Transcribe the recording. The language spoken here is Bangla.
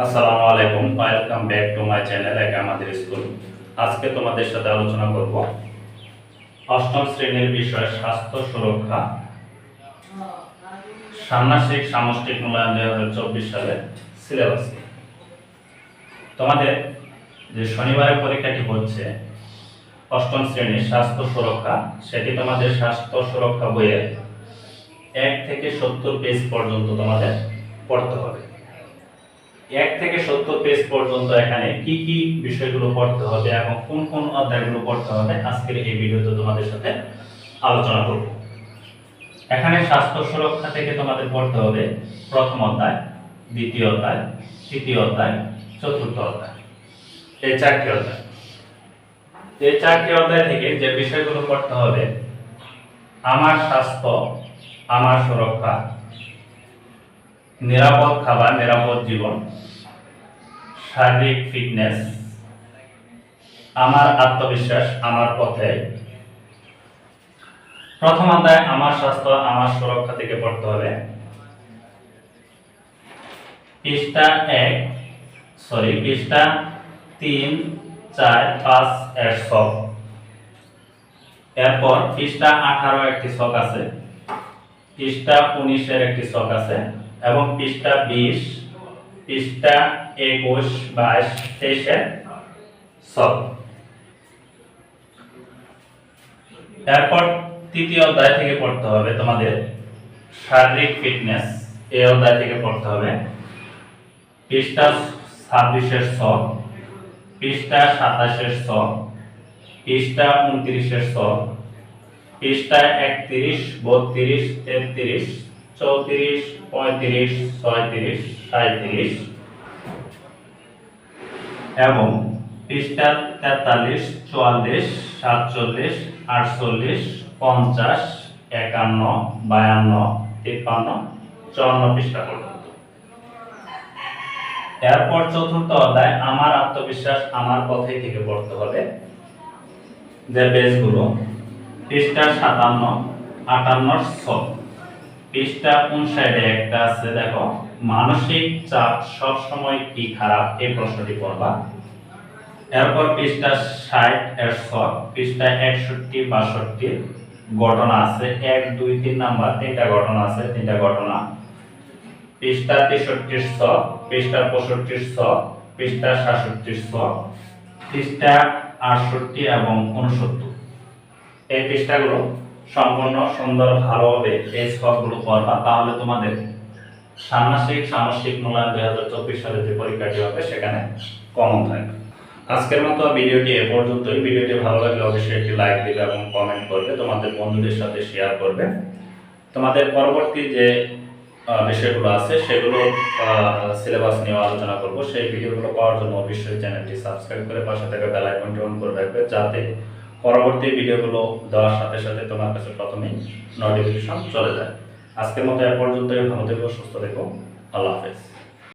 আসসালামু আলাইকুম, welcome back to my channel এক আমাদের স্কুল। আজকে তোমাদের সাথে আলোচনা করব অষ্টম শ্রেণির বিষয় স্বাস্থ্য সুরক্ষা। ষান্মাসিক সামষ্টিক মূল্যায়ন দুই হাজার চব্বিশ সালের সিলেবাস তোমাদের যে শনিবারের পরীক্ষাটি হচ্ছে অষ্টম শ্রেণির স্বাস্থ্য সুরক্ষা, সেটি তোমাদের স্বাস্থ্য সুরক্ষা বইয়ের এক থেকে সত্তর পেজ পর্যন্ত তোমাদের পড়তে হবে। এক থেকে সত্তর পেজ পর্যন্ত এখানে কি কি বিষয়গুলো পড়তে হবে এবং কোন কোন অধ্যায়গুলো পড়তে হবে, আজকের এই ভিডিওতে তোমাদের সাথে আলোচনা করব। এখানে স্বাস্থ্য সুরক্ষা থেকে তোমাদের পড়তে হবে প্রথম অধ্যায়, দ্বিতীয় অধ্যায়, তৃতীয় অধ্যায়, চতুর্থ অধ্যায়। এই চারটি অধ্যায়। এই চারটি অধ্যায় থেকে যে বিষয়গুলো পড়তে হবে, আমার স্বাস্থ্য, আমার সুরক্ষা নিরাপদ খাবার, নিরাপদ জীবন, শারীরিক ফিটনেস আমার আত্মবিশ্বাস আমার পথে। প্রথম অধ্যায়, আমার স্বাস্থ্য, আমার সুরক্ষা থেকে পড়তে হবে। পৃষ্ঠা এক সরি পৃষ্ঠা তিন, চার, পাঁচ, এক শখ এরপর পৃষ্ঠা আঠারো একটি শখ আছে, পৃষ্ঠা উনিশের একটি শখ আছে। এবং পৃষ্ঠা বিশ, পৃষ্ঠা একুশ, বাইশ তেইশের শখ এরপর তৃতীয় অধ্যায় থেকে পড়তে হবে তোমাদের। শারীরিক ফিটনেস, এই অধ্যায় থেকে পড়তে হবে। পৃষ্ঠা ছাব্বিশের শখ পৃষ্ঠা সাতাশের শখ পৃষ্ঠা উনত্রিশের শখ পৃষ্ঠা একত্রিশ, বত্রিশ, তেত্রিশ চৌত্রিশ, পঁয়ত্রিশ, ছয়ত্রিশ সাঁত্রিশ এবং পৃষ্ঠা তেতাল্লিশ, চুয়াল্লিশ, সাতচল্লিশ, আটচল্লিশ, পঞ্চাশ, একান্ন, বায়ান্ন, তিপ্পান্ন, চুয়ান্ন পৃষ্ঠা পর্যন্ত। এরপর চতুর্থ অধ্যায়, আমার আত্মবিশ্বাস আমার পথে থেকে পড়তে হবে। যে পেজগুলো পৃষ্ঠা সাতান্ন আটান্ন সব পৃষ্ঠা সাইডে একটা আছে? দেখো, মানসিক চাপ সব সময় কি খারাপ? এই প্রশ্নটি পড়বা। এরপর পৃষ্ঠা ষাট এর শখ পৃষ্ঠা একষট্টি, বাষট্টি ঘটনা আছে। এক, দুই, তিন নাম্বার, তিনটা ঘটনা আছে, তিনটা ঘটনা। পৃষ্ঠা তেষট্টির শখ পৃষ্ঠা পঁয়ষট্টির শখ পৃষ্ঠা সাতষট্টির শখ পৃষ্ঠা আটষট্টি এবং উনসত্তর এই পৃষ্ঠাগুলো সম্পূর্ণ সুন্দর ভালোভাবে এই স্কোরগুলো করবা। তাহলে তোমাদের ষান্মাসিক সামষ্টিক মূল্যায়ন দুই হাজার চব্বিশ সালে যে পরীক্ষাটি হবে, সেখানে কমন থাকবে। আজকের মতো ভিডিওটি এ পর্যন্তই। ভিডিওটি ভালো লাগলে অবশ্যই একটি লাইক দিবে এবং কমেন্ট করবে, তোমাদের বন্ধুদের সাথে শেয়ার করবে। তোমাদের পরবর্তী যে বিষয়গুলো আছে, সেগুলো সিলেবাস নিয়ে আলোচনা করব। সেই ভিডিওগুলো পাওয়ার জন্য অবশ্যই চ্যানেলটি সাবস্ক্রাইব করে পাশে থেকে বেল আইকনটি অন করে রাখবে, যাতে পরবর্তী ভিডিওগুলো দেওয়ার সাথে সাথে তোমার কাছে প্রথমে নোটিফিকেশন চলে যায়। আজকের মতো এ পর্যন্তই, ভালো থেকো, সুস্থ থেকো। আল্লাহ হাফেজ।